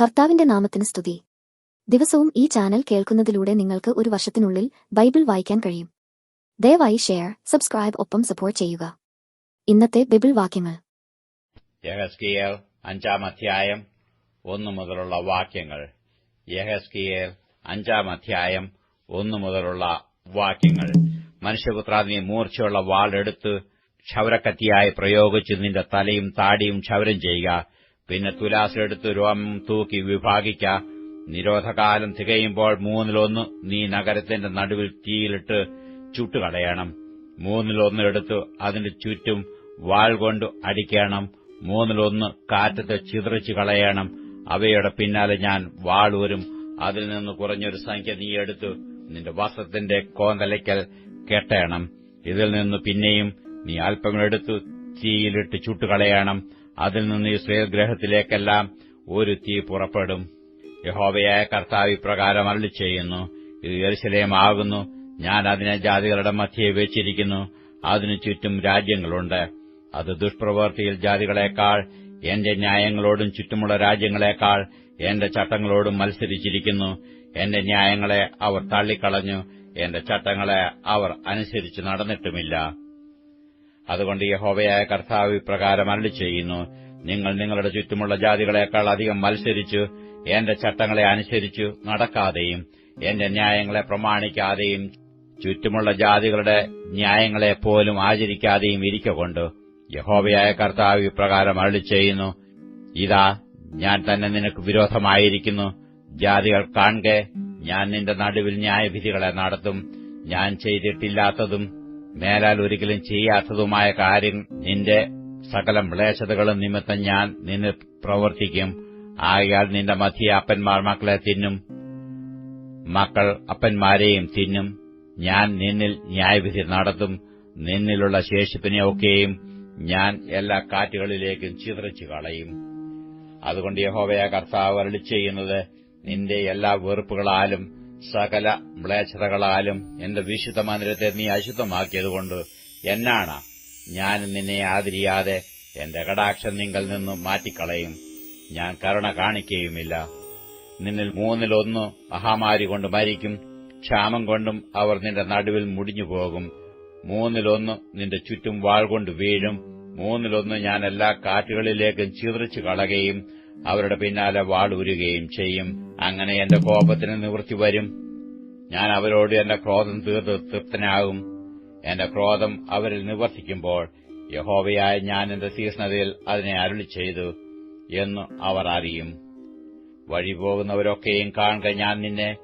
കർത്താവിന്റെ നാമത്തിന് സ്തുതി. ദിവസവും ഈ ചാനൽ കേൾക്കുന്നതിലൂടെ നിങ്ങൾക്ക് ഒരു വർഷത്തിനുള്ളിൽ ബൈബിൾ വായിക്കാൻ കഴിയും. ദയവായി ഷെയർ സബ്സ്ക്രൈബ് ഒപ്പം സപ്പോർട്ട് ചെയ്യുക. ഇന്നത്തെ ബൈബിൾ വാക്യങ്ങൾ. അഞ്ചാം അധ്യായം ഒന്നു മുതലുള്ള വാക്യങ്ങൾ. യഹസ്കിയേൽ അഞ്ചാം അധ്യായം ഒന്നു മുതലുള്ള വാക്യങ്ങൾ. മനുഷ്യപുത്ര മൂർച്ചയുള്ള വാളെടുത്ത് ക്ഷൗരക്കത്തിയായി പ്രയോഗിച്ച് നിന്റെ തലയും താടിയും ക്ഷൗരം ചെയ്യുക. പിന്നെ തുലാസെടുത്ത് രോമം തൂക്കി വിഭാഗിക്ക. നിരോധകാലം തികയുമ്പോൾ മൂന്നിലൊന്ന് നീ നഗരത്തിന്റെ നടുവിൽ തീയിലിട്ട് ചുട്ടുകളയണം. മൂന്നിലൊന്ന് എടുത്ത് അതിന്റെ ചുറ്റും വാൾ കൊണ്ട് അടിക്കണം. മൂന്നിലൊന്ന് കാറ്റത്തെ ചിതറിച്ചു കളയണം. അവയുടെ പിന്നാലെ ഞാൻ വാളൂരും അതിൽ നിന്ന് കുറഞ്ഞൊരു സംഖ്യ നീ എടുത്തു നിന്റെ വസ്ത്രത്തിന്റെ കോന്തലയ്ക്കൽ കെട്ടണം. ഇതിൽ നിന്ന് പിന്നെയും നീ അല്പമെടുത്തു തീയിലിട്ട് ചുട്ടുകളയണം. അതിൽ നിന്ന് ഇസ്രയേൽ ഗ്രഹത്തിലേക്കെല്ലാം ഒരു തീ പുറപ്പെടും. യഹോവയായ കർത്താവ് ഇപ്രകാരം അരളി ചെയ്യുന്നു ഇത് യെരുശലേമാകുന്നു. ഞാൻ അതിനെ ജാതികളുടെ മധ്യയെ വെച്ചിരിക്കുന്നു. അതിനു ചുറ്റും രാജ്യങ്ങളുണ്ട്. അത് ദുഷ്പ്രവർത്തിയിൽ ജാതികളെക്കാൾ എന്റെ ന്യായങ്ങളോടും ചുറ്റുമുള്ള രാജ്യങ്ങളെക്കാൾ എന്റെ ചട്ടങ്ങളോടും മത്സരിച്ചിരിക്കുന്നു. എന്റെ ന്യായങ്ങളെ അവർ തള്ളിക്കളഞ്ഞു. എന്റെ ചട്ടങ്ങളെ അവർ അനുസരിച്ച് നടന്നിട്ടുമില്ല. അതുകൊണ്ട് യഹോവയായ കർത്താവ് ഇപ്രകാരം അരളി ചെയ്യുന്നു നിങ്ങൾ നിങ്ങളുടെ ചുറ്റുമുള്ള ജാതികളെക്കാൾ അധികം മത്സരിച്ച് എന്റെ ചട്ടങ്ങളെ അനുസരിച്ചു നടക്കാതെയും എന്റെ ന്യായങ്ങളെ പ്രമാണിക്കാതെയും ചുറ്റുമുള്ള ജാതികളുടെ ന്യായങ്ങളെ പോലും ആചരിക്കാതെയും ഇരിക്കൊണ്ട് യഹോവയായ കർത്താവ് ഇപ്രകാരം അരളി ചെയ്യുന്നു ഇതാ ഞാൻ തന്നെ നിനക്ക് വിരോധമായിരിക്കുന്നു. ജാതികൾ കാണെ ഞാൻ നിന്റെ നടുവിൽ ന്യായവിധികളെ നടത്തും. ഞാൻ ചെയ്തിട്ടില്ലാത്തതും മേലാൽ ഒരിക്കലും ചെയ്യാത്തതുമായ കാര്യം നിന്റെ സകല മ്ലേച്ഛതകളും നിമിത്തം ഞാൻ നിന്നെ പ്രവർത്തിക്കും. ആകയാൽ നിന്റെ മധ്യ അപ്പന്മാർ മക്കളെ തിന്നും. മക്കൾ അപ്പന്മാരെയും തിന്നും. ഞാൻ നിന്നിൽ ന്യായവിധി നടത്തും. നിന്നിലുള്ള ശേഷിപ്പിനെയൊക്കെയും ഞാൻ എല്ലാ കാറ്റുകളിലേക്കും ചിതറിച്ചു കളയും. അതുകൊണ്ട് യഹോവയ കർത്താവ് അരളി ചെയ്യുന്നത് നിന്റെ എല്ലാ വെറുപ്പുകളാലും സകല മ്ലേച്ഛതകളാലും എന്റെ വിശുദ്ധ മന്ദിരത്തെ നീ അശുദ്ധമാക്കിയതുകൊണ്ട് എന്നാണ് ഞാൻ നിന്നെ ആദരിയാതെ എന്റെ കടാക്ഷം നിങ്ങൾ നിന്നും മാറ്റിക്കളയും. ഞാൻ കരുണ കാണിക്കുകയുമില്ല നിന്നിൽ മൂന്നിലൊന്ന് മഹാമാരി കൊണ്ട് മരിക്കും ക്ഷാമം കൊണ്ടും അവർ നിന്റെ നടുവിൽ മുടിഞ്ഞുപോകും. മൂന്നിലൊന്ന് നിന്റെ ചുറ്റും വാൾ കൊണ്ട് വീഴും മൂന്നിലൊന്ന് ഞാൻ എല്ലാ കാറ്റുകളിലേക്കും ചിതറിച്ചു കളകയും അവരുടെ പിന്നാലെ വാളൂരുകയും ചെയ്യും. അങ്ങനെ എന്റെ കോപത്തിന് നിവൃത്തി വരും. ഞാൻ അവരോട് എന്റെ ക്രോധം തീർത്ത് തൃപ്തനാകും. എന്റെ ക്രോധം അവരിൽ നിവർത്തിക്കുമ്പോൾ യഹോവയായ ഞാൻ എന്റെ തീഷ്ണതയിൽ അതിനെ അരുളി ചെയ്തു എന്ന് അവർ അറിയും. വഴി പോകുന്നവരൊക്കെയും കാണുക ഞാൻ നിന്നെ.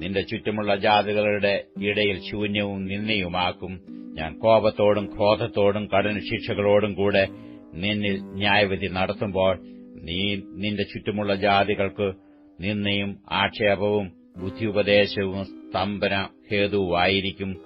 നിന്റെ ചുറ്റുമുള്ള ജാതികളുടെ ഇടയിൽ ശൂന്യവും നിന്നയുമാക്കും ഞാൻ കോപത്തോടും ക്രോധത്തോടും കഠിന ശിക്ഷകളോടും കൂടെ നിന്നിൽ ന്യായവിധി നടത്തുമ്പോൾ നീ നിന്റെ ചുറ്റുമുള്ള ജാതികൾക്ക് നിന്നെയും ആക്ഷേപവും ബുദ്ധിയുപദേശവും സ്തംഭന ഹേതുവായിരിക്കും.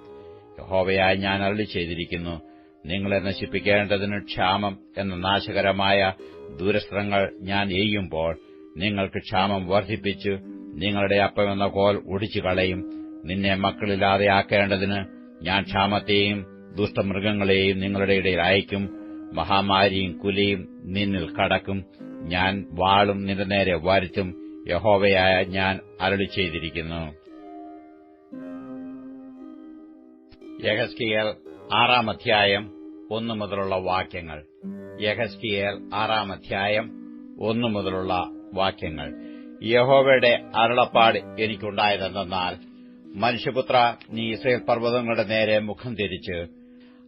യഹോവയായി ഞാൻ അരളി ചെയ്തിരിക്കുന്നു നിങ്ങളെ നശിപ്പിക്കേണ്ടതിന് ക്ഷാമം എന്ന നാശകരമായ ദൂരസ്ത്രങ്ങൾ ഞാൻ എയ്യുമ്പോൾ നിങ്ങൾക്ക് ക്ഷാമം വർദ്ധിപ്പിച്ച് നിങ്ങളുടെ അപ്പമെന്ന കോൽ ഒടിച്ചു കളയും നിന്നെ മക്കളില്ലാതെ ആക്കേണ്ടതിന് ഞാൻ ക്ഷാമത്തെയും ദുഷ്ടമൃഗങ്ങളെയും നിങ്ങളുടെ ഇടയിൽ അയക്കും. മഹാമാരിയും കുലയും നിന്നിൽ കടക്കും. ഞാൻ വാളും നിന്റെ നേരെ വരുത്തും യഹോവയായ ഞാൻ അരളി ചെയ്തിരിക്കുന്നു യഹസ്കിയേൽ ആറാം അധ്യായം ഒന്നു മുതലുള്ള വാക്യങ്ങൾ. യഹസ്കിയേൽ ആറാം അധ്യായം ഒന്നു മുതലുള്ള വാക്യങ്ങൾ. യഹോവയുടെ അരുളപ്പാട് എനിക്കുണ്ടായതെന്നാൽ മനുഷ്യപുത്ര നീ ഇസ്രയേൽ പർവതങ്ങളുടെ നേരെ മുഖം തിരിച്ച്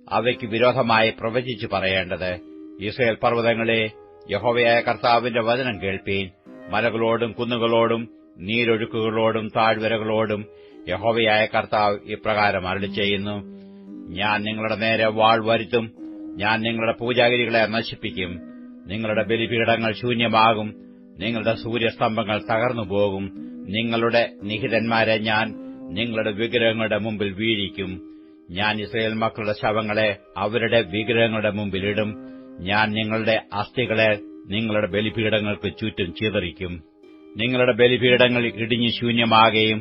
അവയ്ക്ക് വിരോധമായി പ്രവചിച്ചു പറയേണ്ടത് ഇസ്രയേൽ പർവതങ്ങളെ യഹോവയായ കർത്താവിന്റെ വചനം കേൾപ്പീൻ. മലകളോടും കുന്നുകളോടും നീരൊഴുക്കുകളോടും താഴ്വരകളോടും യഹോവയായ കർത്താവ് ഇപ്രകാരം അരളി ചെയ്യുന്നു ഞാൻ നിങ്ങളുടെ നേരെ വാൾ വരുത്തും. ഞാൻ നിങ്ങളുടെ പൂജാഗിരികളെ നശിപ്പിക്കും. നിങ്ങളുടെ ബലിപീഠങ്ങൾ ശൂന്യമാകും. നിങ്ങളുടെ സൂര്യസ്തംഭങ്ങൾ തകർന്നുപോകും നിങ്ങളുടെ നിഹിതന്മാരെ ഞാൻ നിങ്ങളുടെ വിഗ്രഹങ്ങളുടെ മുമ്പിൽ വീഴിക്കും. ഞാൻ ഇസ്രയേൽ മക്കളുടെ ശവങ്ങളെ അവരുടെ വിഗ്രഹങ്ങളുടെ മുമ്പിലിടും ഞാൻ നിങ്ങളുടെ അസ്ഥികളെ നിങ്ങളുടെ ബലിപീഠങ്ങൾക്ക് ചുറ്റും ചിതറിക്കും. നിങ്ങളുടെ ബലിപീഠങ്ങൾ ഇടിഞ്ഞു ശൂന്യമാകുകയും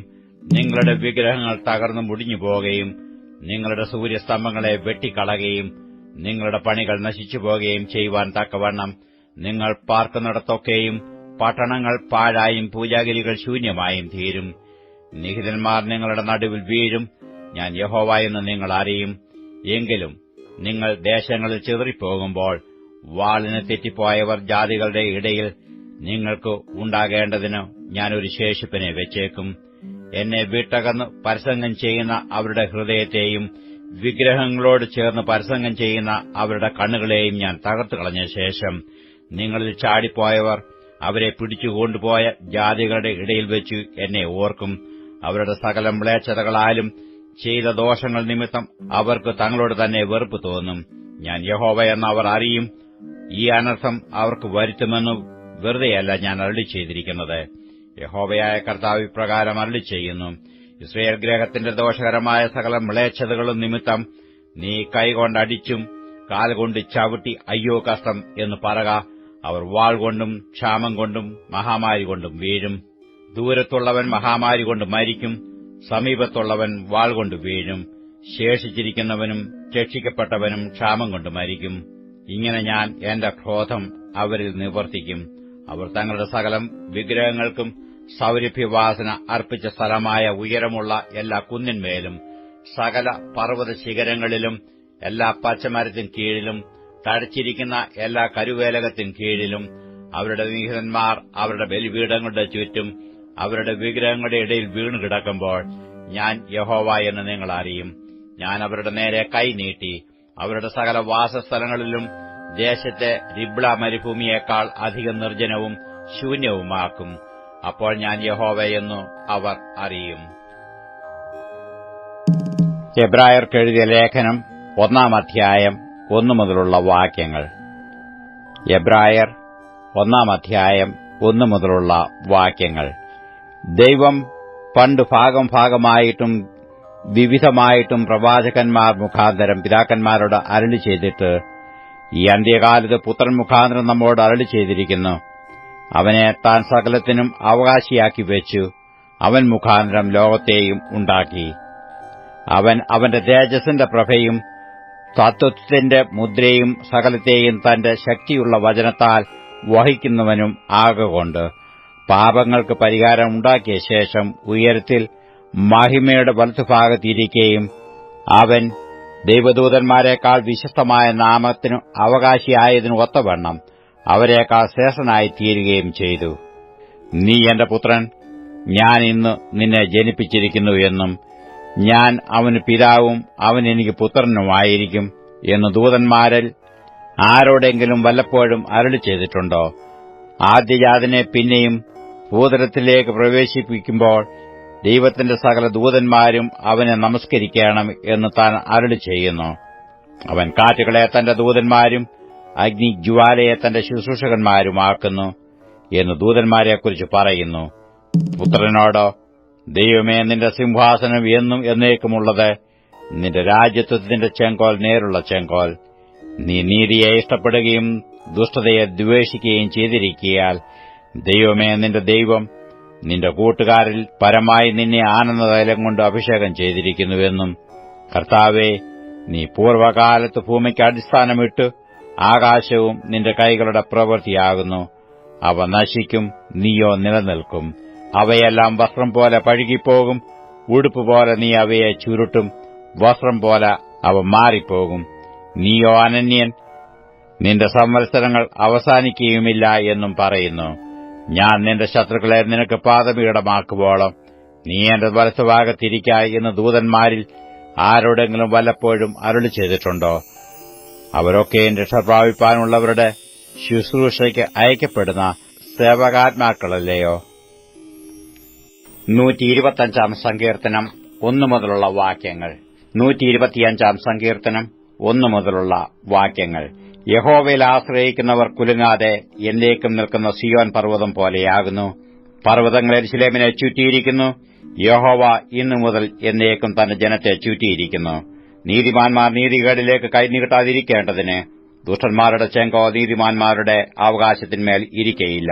നിങ്ങളുടെ വിഗ്രഹങ്ങൾ തകർന്നു മുടിഞ്ഞു പോകുകയും നിങ്ങളുടെ സൂര്യസ്തംഭങ്ങളെ വെട്ടിക്കളയുകയും നിങ്ങളുടെ പണികൾ നശിച്ചു പോകുകയും ചെയ്യുവാൻ തക്കവണ്ണം നിങ്ങൾ പാർക്കുന്നിടത്തൊക്കെയും പട്ടണങ്ങൾ പാഴായും പൂജാഗിരികൾ ശൂന്യമായും തീരും. നിഹിതന്മാർ നിങ്ങളുടെ നടുവിൽ വീഴും. ഞാൻ യഹോവ എന്ന് നിങ്ങൾ അറിയും. എങ്കിലും നിങ്ങൾ ദേശങ്ങളിൽ ചിതറിപ്പോകുമ്പോൾ വാളിന് തെറ്റിപ്പോയവർ ജാതികളുടെ ഇടയിൽ നിങ്ങൾക്ക് ഉണ്ടാകേണ്ടതിന് ഞാനൊരു ശേഷിപ്പിനെ വെച്ചേക്കും. എന്നെ വിട്ടകന്ന് പരസംഗം ചെയ്യുന്ന അവരുടെ ഹൃദയത്തെയും വിഗ്രഹങ്ങളോട് ചേർന്ന് പരസംഗം ചെയ്യുന്ന അവരുടെ കണ്ണുകളെയും ഞാൻ തകർത്തു കളഞ്ഞ ശേഷം നിങ്ങളിൽ ചാടിപ്പോയവർ അവരെ പിടിച്ചുകൊണ്ടുപോയ ജാതികളുടെ ഇടയിൽ വെച്ച് എന്നെ ഓർക്കും. അവരുടെ സകല മ്ലേച്ഛതകളാലും ചെയ്ത ദോഷങ്ങൾ നിമിത്തം അവർക്ക് തങ്ങളോട് തന്നെ വെറുപ്പ് തോന്നും. ഞാൻ യഹോവ എന്ന് അവർ അറിയും. ഈ അനർത്ഥം അവർക്ക് വരുത്തുമെന്ന് വെറുതെയല്ല ഞാൻ അരളി ചെയ്തിരിക്കുന്നത്. യഹോവയായ കർത്താവ് ഇപ്രകാരം അരളി ചെയ്യുന്നു. ഇസ്രയേൽ ഗ്രഹത്തിന്റെ ദോഷകരമായ സകല മ്ലേച്ഛതകളും നിമിത്തം നീ കൈകൊണ്ടടിച്ചും കാലുകൊണ്ട് ചവിട്ടി അയ്യോ കഷ്ടം എന്ന് പറക. അവർ വാൾ കൊണ്ടും ക്ഷാമം കൊണ്ടും മഹാമാരി കൊണ്ടും വീഴും. ദൂരത്തുള്ളവൻ മഹാമാരി കൊണ്ട് മരിക്കും. സമീപത്തുള്ളവൻ വാൾ കൊണ്ട് വീഴും. ശേഷിച്ചിരിക്കുന്നവനും രക്ഷിക്കപ്പെട്ടവനും ക്ഷാമം കൊണ്ട് മരിക്കും. ഇങ്ങനെ ഞാൻ എന്റെ ക്രോധം അവരിൽ നിവർത്തിക്കും. അവർ തങ്ങളുടെ സകലം വിഗ്രഹങ്ങൾക്കും സൗരഭ്യവാസന അർപ്പിച്ച സ്ഥലമായ ഉയരമുള്ള എല്ലാ കുന്നിന്മേലും സകല പർവത ശിഖരങ്ങളിലും എല്ലാ പച്ചമരത്തിൻ കീഴിലും തടച്ചിരിക്കുന്ന എല്ലാ കരുവേലകത്തിൻ കീഴിലും അവരുടെ വിഹിതന്മാർ അവരുടെ ബലിപീഠങ്ങളുടെ ചുറ്റും അവരുടെ വിഗ്രഹങ്ങളുടെ ഇടയിൽ വീണു കിടക്കുമ്പോൾ ഞാൻ യഹോവ എന്ന് നിങ്ങൾ അറിയും. ഞാൻ അവരുടെ നേരെ കൈ നീട്ടി അവരുടെ സകല വാസസ്ഥലങ്ങളിലും ദേശത്തെ റിബ്ള മരുഭൂമിയേക്കാൾ അധികം നിർജനവും ശൂന്യവുമാക്കും. അപ്പോൾ ഞാൻ യഹോവയെന്നു അവർ അറിയും. എബ്രായർക്കെഴുതിയ ലേഖനം ഒന്നാം അധ്യായം ഒന്നു മുതലുള്ള വാക്യങ്ങൾ. എബ്രായർ ഒന്നാം അധ്യായം ഒന്നു മുതലുള്ള വാക്യങ്ങൾ. ദൈവം പണ്ട് ഭാഗം ഭാഗമായിട്ടും വിവിധമായിട്ടും പ്രവാചകന്മാർ മുഖാന്തരം പിതാക്കന്മാരോട് അരളി ചെയ്തിട്ട് ഈ അന്ത്യകാലത്ത് പുത്രൻ മുഖാന്തരം നമ്മോട് അരളി ചെയ്തിരിക്കുന്നു. അവനെ താൻ സകലത്തിനും അവകാശിയാക്കി വെച്ചു. അവൻ മുഖാന്തരം ലോകത്തെയും ഉണ്ടാക്കി. അവൻ അവന്റെ തേജസ്സിന്റെ പ്രഭയും തത്വത്തിന്റെ മുദ്രയും സകലത്തെയും തന്റെ ശക്തിയുള്ള വചനത്താൽ വഹിക്കുന്നവനും ആകൊണ്ട് പാപങ്ങൾക്ക് പരിഹാരം ഉണ്ടാക്കിയ ശേഷം ഉയരത്തിൽ മഹിമയുടെ വലത്തുഭാഗത്തിരിക്കുകയും അവൻ ദൈവദൂതന്മാരെക്കാൾ വിശസ്തമായ നാമത്തിനു അവകാശിയായതിനു ഒത്തവണ്ണം അവരെക്കാൾ ശ്രേഷ്ഠനായി തീരുകയും ചെയ്തു. നീ എന്റെ പുത്രൻ ഞാൻ ഇന്ന് നിന്നെ ജനിപ്പിച്ചിരിക്കുന്നു എന്നും ഞാൻ അവന് പിതാവും അവൻ എനിക്ക് പുത്രനുമായിരിക്കും എന്ന് ദൂതന്മാരിൽ ആരോടെങ്കിലും വല്ലപ്പോഴും അരളി ചെയ്തിട്ടുണ്ടോ? ആദ്യജാതനെ പിന്നെയും ഭൂതലത്തിലേക്ക് പ്രവേശിപ്പിക്കുമ്പോൾ ദൈവത്തിന്റെ സകല ദൂതന്മാരും അവനെ നമസ്കരിക്കണം എന്ന് താൻ അരളി ചെയ്യുന്നു. അവൻ കാറ്റുകളെ തന്റെ ദൂതന്മാരും അഗ്നിജ്വാലയെ തന്റെ ശുശ്രൂഷകന്മാരുമാക്കുന്നു എന്ന് ദൂതന്മാരെക്കുറിച്ച് പറയുന്നു. പുത്രനോടോ ദൈവമേ നിന്റെ സിംഹാസനം എന്നും എന്നേക്കുമുള്ളത് നിന്റെ രാജ്യത്വത്തിന്റെ ചെങ്കോൽ നേരുള്ള ചെങ്കോൽ. നീ നീതിയെ ഇഷ്ടപ്പെടുകയും ദുഷ്ടതയെ ദ്വേഷിക്കുകയും ചെയ്തിരിക്കിയാൽ ദൈവമേ നിന്റെ ദൈവം നിന്റെ കൂട്ടുകാരിൽ പരമായി നിന്നെ ആനന്ദതൈലം കൊണ്ട് അഭിഷേകം ചെയ്തിരിക്കുന്നുവെന്നും കർത്താവെ നീ പൂർവകാലത്ത് ഭൂമിക്ക് അടിസ്ഥാനമിട്ട് ആകാശവും നിന്റെ കൈകളുടെ പ്രവൃത്തിയാകുന്നു. അവ നശിക്കും നീയോ നിലനിൽക്കും. അവയെല്ലാം വസ്ത്രം പോലെ പഴുകിപ്പോകും ഉടുപ്പ് പോലെ നീ അവയെ ചുരുട്ടും വസ്ത്രം പോലെ അവ മാറിപ്പോകും. നീയോ അനന്യൻ നിന്റെ സംവത്സരങ്ങൾ അവസാനിക്കുകയുമില്ല എന്നും പറയുന്നു. ഞാൻ നിന്റെ ശത്രുക്കളെ നിനക്ക് പാദപീഠമാക്കുവോളം. നീ എന്റെ വലത്തുഭാഗത്തിരിക്കായി എന്ന് ദൂതന്മാരിൽ ആരോടെങ്കിലും വല്ലപ്പോഴും അരുളി ചെയ്തിട്ടുണ്ടോ? അവരൊക്കെ രക്ഷ രക്ഷപ്രാപിപ്പാനുള്ളവരുടെ ശുശ്രൂഷയ്ക്ക് അയക്കപ്പെടുന്ന സേവകാത്മാക്കളല്ലയോ? നൂറ്റി സങ്കീർത്തനം ഒന്നു മുതലുള്ള വാക്യങ്ങൾ. നൂറ്റി ഇരുപത്തിയഞ്ചാം സങ്കീർത്തനം ഒന്നു മുതലുള്ള വാക്യങ്ങൾ. യഹോവയിൽ ആശ്രയിക്കുന്നവർ കുലുങ്ങാതെ എന്നേക്കും നിൽക്കുന്ന സിയോൻ പർവതം പോലെയാകുന്നു. പർവതങ്ങൾ എരിശിലേമിനെ ചുറ്റിയിരിക്കുന്നു. യഹോവ ഇന്നു മുതൽ എന്നേക്കും തന്റെ ജനത്തെ ചുറ്റിയിരിക്കുന്നു. നീതിമാന്മാർ നീതികേടിലേക്ക് കൈനീട്ടാതിരിക്കേണ്ടതിന് ദുഷ്ടന്മാരുടെ ചെങ്കോ നീതിമാന്മാരുടെ അവകാശത്തിന്മേൽ ഇരിക്കയില്ല.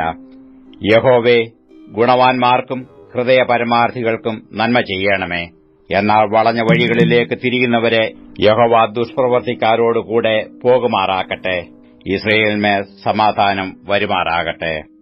യഹോവെ ഗുണവാന്മാർക്കും ഹൃദയ പരമാർത്ഥികൾക്കും നന്മ ചെയ്യണമേ. എന്നാൽ വളഞ്ഞ വഴികളിലേക്ക് തിരിയുന്നവരെ യഹോവ ദുഷ്പ്രവർത്തിക്കാരോടുകൂടെ പോകുമാറാകട്ടെ. ഇസ്രയേലിന്മേൽ സമാധാനം വരുമാറാകട്ടെ.